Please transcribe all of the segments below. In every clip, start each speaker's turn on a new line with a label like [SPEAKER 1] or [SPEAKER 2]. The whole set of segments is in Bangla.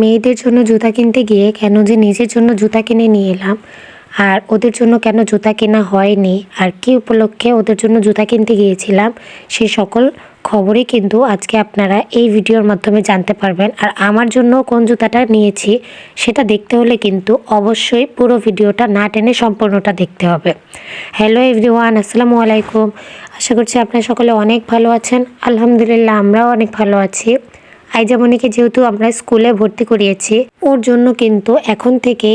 [SPEAKER 1] মেয়েদের জন্য জুতা কিনতে গিয়ে কেন যে নিজের জন্য জুতা কিনে নিয়ে এলাম? আর ওদের জন্য কেন জুতা কেনা হয়নি? আর কী উপলক্ষে ওদের জন্য জুতা কিনতে গিয়েছিলাম? সে সকল খবরই কিন্তু আজকে আপনারা এই ভিডিওর মাধ্যমে জানতে পারবেন। আর আমার জন্য কোন জুতাটা নিয়েছি সেটা দেখতে হলে কিন্তু অবশ্যই পুরো ভিডিওটা না টেনে সম্পূর্ণটা দেখতে হবে। হ্যালো এভরিওয়ান, আসসালামু আলাইকুম। আশা করছি আপনারা সকলে অনেক ভালো আছেন। আলহামদুলিল্লাহ, আমরাও অনেক ভালো আছি। আইজামনিকে যেহেতু আমরা স্কুলে ভর্তি করিয়েছি, ওর জন্য কিন্তু এখন থেকে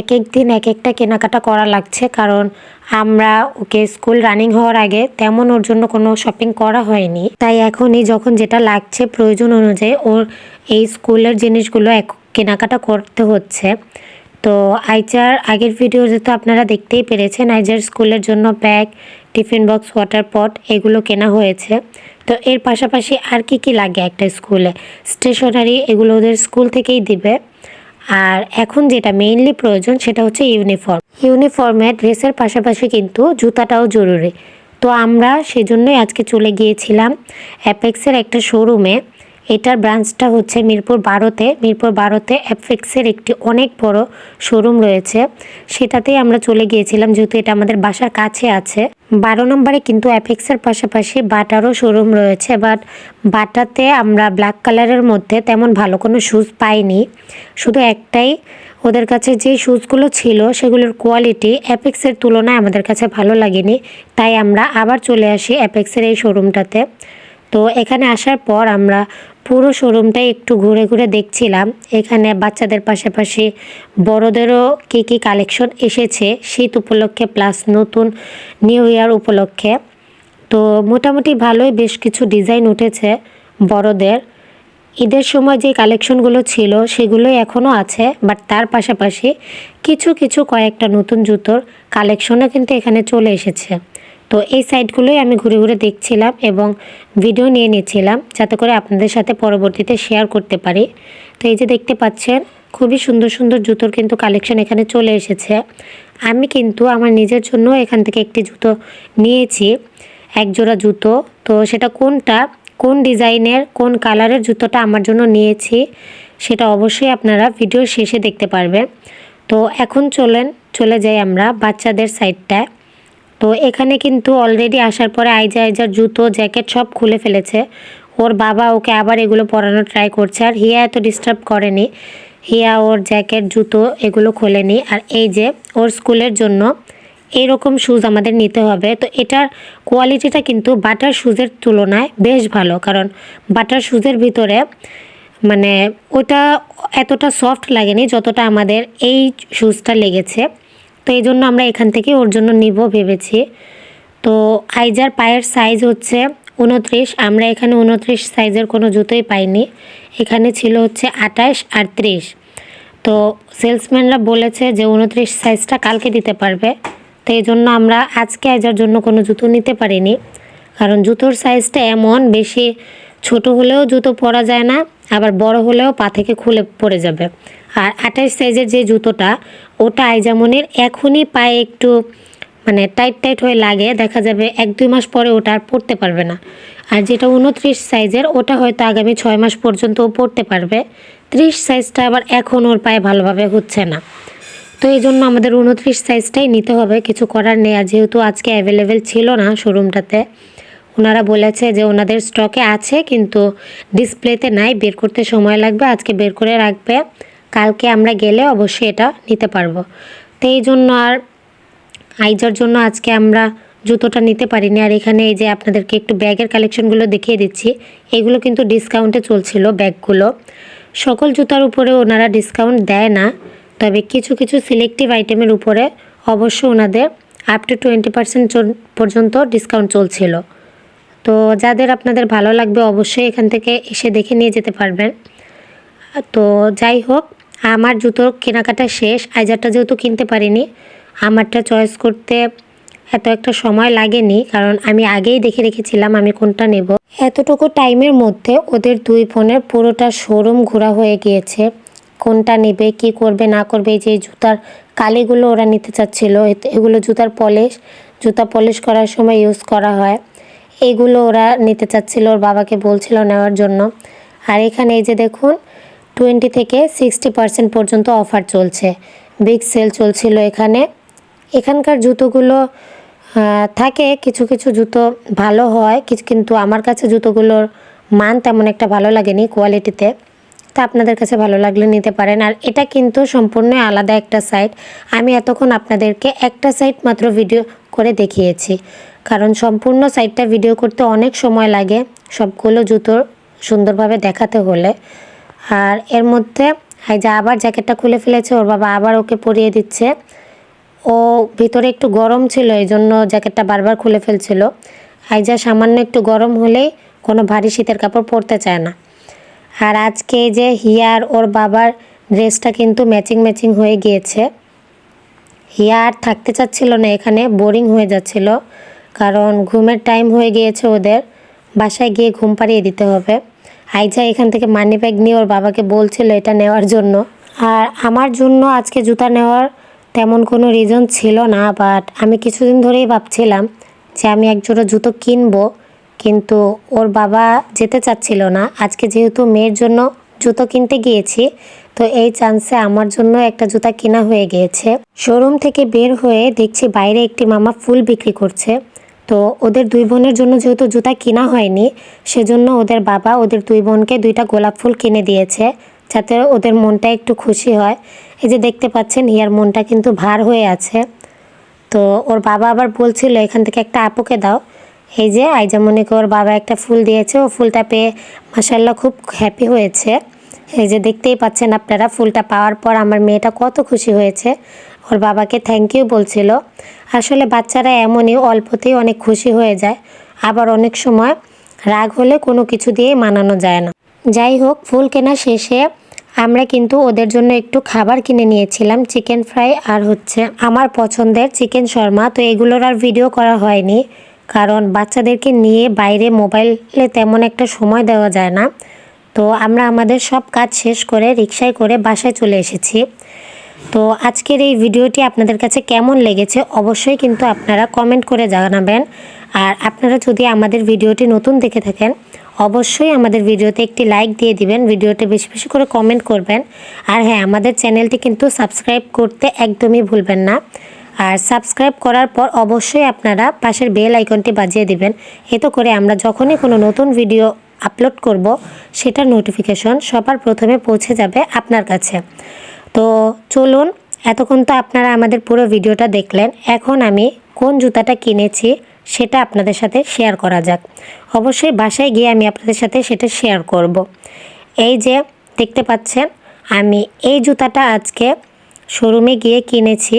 [SPEAKER 1] এক এক দিন এক একটা কেনাকাটা করা লাগছে। কারণ আমরা ওকে স্কুল রানিং হওয়ার আগে তেমন ওর জন্য কোনো শপিং করা হয়নি। তাই এখনই যখন যেটা লাগছে প্রয়োজন অনুযায়ী ওর এই স্কুলের জিনিসগুলো এক কেনাকাটা করতে হচ্ছে। তো আইচার, আগের ভিডিওতে তো আপনারা দেখতেই পেরেছেন আইজার স্কুলের জন্য bag tiffin box water pot এগুলো কেনা হয়েছে। তো এর পাশাপাশি আর কি কি লাগে একটা স্কুলে? স্টেশনারি এগুলো ওদের স্কুল থেকেই দিবে। আর এখন যেটা মেইনলি প্রয়োজন সেটা হচ্ছে ইউনিফর্ম ইউনিফর্মে ড্রেসের পাশাপাশি কিন্তু জুতাটাও জরুরি। তো আমরা সেজন্যই আজকে চলে গিয়েছিলাম অ্যাপেক্সের একটা শোরুমে এটার ব্রাঞ্চটা হচ্ছে মিরপুর বারোতে। মিরপুর বারোতে অ্যাপেক্সের একটি অনেক বড় শোরুম রয়েছে। সেটাতেই আমরা চলে গিয়েছিলাম, যেহেতু এটা আমাদের বাসার কাছে আছে। বারো নম্বরে কিন্তু অ্যাপেক্সের পাশাপাশি বাটারও শোরুম রয়েছে, বাট বাটাতে আমরা ব্ল্যাক কালারের মধ্যে তেমন ভালো কোনো শ্যুজ পাইনি। শুধু একটাই, ওদের কাছে যে শ্যুজগুলো ছিল, সেগুলোর কোয়ালিটি অ্যাপেক্সের তুলনায় আমাদের কাছে ভালো লাগেনি। তাই আমরা আবার চলে আসি অ্যাপেক্সের এই শোরুমটাতে। তো এখানে আসার পর আমরা পুরো শোরুমটাই একটু ঘুরে ঘুরে দেখছিলাম। এখানে বাচ্চাদের পাশাপাশি বড়দেরও কী কী কালেকশন এসেছে শীত উপলক্ষে প্লাস নতুন নিউ ইয়ার উপলক্ষে। তো মোটামুটি ভালোই বেশ কিছু ডিজাইন উঠেছে বড়দের। ঈদের সময় যে কালেকশনগুলো ছিল সেগুলোই এখনও আছে, বাট তার পাশাপাশি কিছু কিছু কয়েকটা নতুন জুতোর কালেকশনও কিন্তু এখানে চলে এসেছে। তো এই সাইটগুলোই আমি ঘুরে ঘুরে দেখছিলাম এবং ভিডিও নিয়ে নিয়েছিলাম যাতে করে আপনাদের সাথে পরবর্তীতে শেয়ার করতে পারি। তো এই যে দেখতে পাচ্ছেন, খুবই সুন্দর সুন্দর জুতোর কিন্তু কালেকশন এখানে চলে এসেছে। আমি কিন্তু আমার নিজের জন্য এখান থেকে একটি জুতো নিয়েছি এক জোড়া জুতো। তো সেটা কোনটা, কোন ডিজাইনের, কোন কালারের জুতোটা আমার জন্য নিয়েছি, সেটা অবশ্যই আপনারা ভিডিওর শেষে দেখতে পারবেন। তো এখন চলেন, চলে যাই আমরা বাচ্চাদের সাইডটায় তো এখানে কিন্তু অলরেডি আসার পরে আইজা আইজার জুতো জ্যাকেট সব খুলে ফেলেছে। ওর বাবা ওকে আবার এগুলো পরানো ট্রাই করছে আর হিয়া এত ডিস্টার্ব করেনি। হিয়া ওর জ্যাকেট জুতো এগুলো খোলেনি আর এই যে ওর স্কুলের জন্য এরকম শুজ আমাদের নিতে হবে। তো এটার কোয়ালিটিটা কিন্তু বাটার শুজের তুলনায় বেশ ভালো কারণ বাটার শুজের ভিতরে মানে ওটা এতটা সফট লাগেনি যতটা আমাদের এই শুজটা লেগেছে। তো এই জন্য আমরা এখান থেকে ওর জন্য নিব ভেবেছি। তো আইজার পায়ের সাইজ হচ্ছে উনত্রিশ আমরা এখানে উনত্রিশ সাইজের কোনো জুতোই পাইনি। এখানে ছিল হচ্ছে আঠাশ আর ত্রিশ। তো সেলসম্যানরা বলেছে যে উনত্রিশ সাইজটা কালকে দিতে পারবে। তো এই জন্য আমরা আজকে আইজার জন্য কোনো জুতো নিতে পারিনি। কারণ জুতোর সাইজটা এমন, বেশি ছোট হলেও জুতো পরা যায় না। আবার বড় হলেও পা থেকে খুলে পড়ে যাবে। আর আঠাশ সাইজের যে জুতোটা, ওটা আইজামনির এখনই পায়ে একটু মানে টাইট টাইট হয়ে লাগে, দেখা যাবে এক দুই মাস পরে ওটা আর পরতে পারবে না। আর যেটা উনত্রিশ সাইজের, ওটা হয়তো আগামী ছয় মাস পর্যন্ত ও পরতে পারবে। ত্রিশ সাইজটা আবার এখন ওর পায়ে ভালোভাবে হচ্ছে না। তো এই জন্য আমাদের উনত্রিশ সাইজটাই নিতে হবে। কিছু করার নেই, আর যেহেতু আজকে অ্যাভেলেবেল ছিল না শোরুমটাতে ওনারা বলেছে যে ওনাদের স্টকে আছে, কিন্তু ডিসপ্লেতে নাই, বের করতে সময় লাগবে, আজকে বের করে রাখবে। কালকে আমরা গেলে অবশ্যই এটা নিতে পারব। তো এই জন্য আর আইজার জন্য আজকে আমরা জুতোটা নিতে পারিনি। আর এখানে এই যে আপনাদেরকে একটু ব্যাগের কালেকশনগুলো দেখিয়ে দিচ্ছি, এগুলো কিন্তু ডিসকাউন্টে চলছিল ব্যাগগুলো। সকল জুতার উপরে ওনারা ডিসকাউন্ট দেয় না, তবে কিছু কিছু সিলেক্টিভ আইটেমের উপরে অবশ্য ওনাদের আপ টু টোয়েন্টি পার্সেন্ট পর্যন্ত ডিসকাউন্ট চলছিল। তো যাদের আপনাদের ভালো লাগবে অবশ্যই এখান থেকে এসে দেখে নিয়ে যেতে পারবেন। তো যাই হোক, আমার জুতোর কেনাকাটা শেষ। আইজারটা যেহেতু কিনতে পারিনি, আমারটা চয়েস করতে এত একটা সময় লাগেনি, কারণ আমি আগেই দেখে রেখেছিলাম আমি কোনটা নেব। এতটুকু টাইমের মধ্যে ওদের দুই ফোনের পুরোটা শোরুম ঘোরা হয়ে গিয়েছে। কোনটা নেবে, কি করবে, না করবে যে জুতার কালিগুলো ওরা নিতে চাচ্ছিল এগুলো জুতার পলিশ। জুতা পলিশ করার সময় ইউজ করা হয়। এইগুলো ওরা নিতে চাচ্ছিল, ওর বাবাকে বলছিল নেওয়ার জন্য। আর এখানে এই যে দেখুন টোয়েন্টি থেকে সিক্সটি পার্সেন্ট পর্যন্ত অফার চলছে। বিগ সেল চলছিল এখানে। এখানকার জুতোগুলো থাকে, কিছু কিছু জুতো ভালো হয় কিন্তু আমার কাছে জুতোগুলোর মান তেমন একটা ভালো লাগেনি কোয়ালিটিতে তা আপনাদের কাছে ভালো লাগলে নিতে পারেন। আর এটা কিন্তু সম্পূর্ণ আলাদা একটা সাইট আমি এতক্ষণ আপনাদেরকে একটা সাইট মাত্র ভিডিও করে দেখিয়েছি। কারণ সম্পূর্ণ সাইডটা ভিডিও করতে অনেক সময় লাগে সবগুলো জুতোর সুন্দরভাবে দেখাতে হলে। আর এর মধ্যে এই যে আবার জ্যাকেটটা খুলে ফেলেছে, ওর বাবা আবার ওকে পরিয়ে দিচ্ছে। ও ভিতরে একটু গরম ছিল, এই জন্য জ্যাকেটটা বারবার খুলে ফেলছিল। আইজা সামান্য একটু গরম হলেই কোনো ভারী শীতের কাপড় পরতে চায় না। আর আজকে যে হিয়ার ওর বাবার ড্রেসটা কিন্তু ম্যাচিং ম্যাচিং হয়ে গিয়েছে। হিয়া আর থাকতে চাচ্ছিল না, এখানে বোরিং হয়ে যাচ্ছিল। কারণ ঘুমের টাইম হয়ে গিয়েছে ওদের। বাসায় গিয়ে ঘুম পাড়িয়ে দিতে হবে। আইজা এখান থেকে মানি ব্যাগ নিয়ে ওর বাবাকে বলছিল এটা নেওয়ার জন্য। আর আমার জন্য আজকে জুতা নেওয়ার তেমন কোনো রিজন ছিল না বাট আমি কিছুদিন ধরেই ভাবছিলাম যে আমি এক জোড়া জুতো কিনবো, কিন্তু ওর বাবা যেতে চাচ্ছিল না। আজকে যেহেতু মেয়ের জন্য জুতো কিনতে গিয়েছি, তো এই চান্সে আমার জন্য একটা জুতা কেনা হয়ে গিয়েছে। শোরুম থেকে বের হয়ে দেখছি বাইরে একটি মামা ফুল বিক্রি করছে। তো ওদের দুই বোনের জন্য যেহেতু জুতা কেনা হয়নি, সেজন্য ওদের বাবা ওদের দুই বোনকে দুইটা গোলাপ ফুল কিনে দিয়েছে, যাতে ওদের মনটা একটু খুশি হয়। এই যে দেখতে পাচ্ছেন হিয়ার মনটা কিন্তু ভার হয়ে আছে। তো ওর বাবা আবার বলছিল, এখান থেকে একটা আপুকে দাও। এই যে আই আইজামনিকে ওর বাবা একটা ফুল দিয়েছে, ও ফুলটা পেয়ে মাসাল্লাহ খুব হ্যাপি হয়েছে। এই যে দেখতেই পাচ্ছেন আপনারা, ফুলটা পাওয়ার পর আমার মেয়েটা কত খুশি হয়েছে। ওর বাবাকে থ্যাংক ইউ বলছিল। আসলে বাচ্চারা এমনই, অল্পতেই অনেক খুশি হয়ে যায়। আবার অনেক সময় রাগ হলে কোনো কিছু দিয়েই মানানো যায় না। যাই হোক ফুল কেনা শেষে আমরা কিন্তু ওদের জন্য একটু খাবার কিনে নিয়েছিলাম চিকেন ফ্রাই আর হচ্ছে আমার পছন্দের চিকেন শর্মা। তো এগুলোর আর ভিডিও করা হয়নি, কারণ বাচ্চাদেরকে নিয়ে বাইরে মোবাইলে তেমন একটা সময় দেওয়া যায় না। তো আমরা আমাদের সব কাজ শেষ করে রিক্সায় করে বাসায় চলে এসেছি। তো আজকের এই ভিডিওটি আপনাদের কাছে কেমন লেগেছে অবশ্যই কিন্তু আপনারা কমেন্ট করে জানাবেন। আর আপনারা যদি আমাদের ভিডিওটি নতুন দেখে থাকেন, অবশ্যই আমাদের ভিডিওতে একটি লাইক দিয়ে দিবেন, ভিডিওতে বেশি বেশি করে কমেন্ট করবেন। আর হ্যাঁ আমাদের চ্যানেলটি কিন্তু সাবস্ক্রাইব করতে একদমই ভুলবেন না। আর সাবস্ক্রাইব করার পর অবশ্যই আপনারা পাশের বেল আইকনটি বাজিয়ে দিবেন। এতে করে আমরা যখনই কোনো নতুন ভিডিও আপলোড করব, সেটার নোটিফিকেশন সবার প্রথমে পৌঁছে যাবে আপনার কাছে। তো চলুন, এতক্ষণ তো আপনারা আমাদের পুরো ভিডিওটা দেখলেন। এখন আমি কোন জুতাটা কিনেছি সেটা আপনাদের সাথে শেয়ার করা যাক। অবশ্যই বাসায় গিয়ে আমি আপনাদের সাথে সেটা শেয়ার করব। এই যে দেখতে পাচ্ছেন, আমি এই জুতাটা আজকে শোরুমে গিয়ে কিনেছি।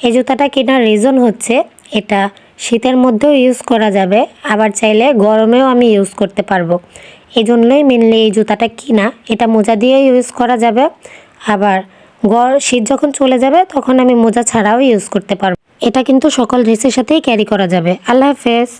[SPEAKER 1] এই জুতাটা কেনার রিজন হচ্ছে, এটা শীতের মধ্যেও ইউজ করা যাবে, আবার চাইলে গরমেও আমি ইউজ করতে পারব। এই জন্যই মেনলি এই জুতাটা কিনা, এটা মোজা দিয়ে ইউজ করা যাবে। আবার গর শীত যখন চলে যাবে, তখন আমি মোজা ছাড়াও ইউজ করতে পারব। এটা কিন্তু সকল ড্রেসের সাথেই ক্যারি করা যাবে। আল্লাহ হাফেজ।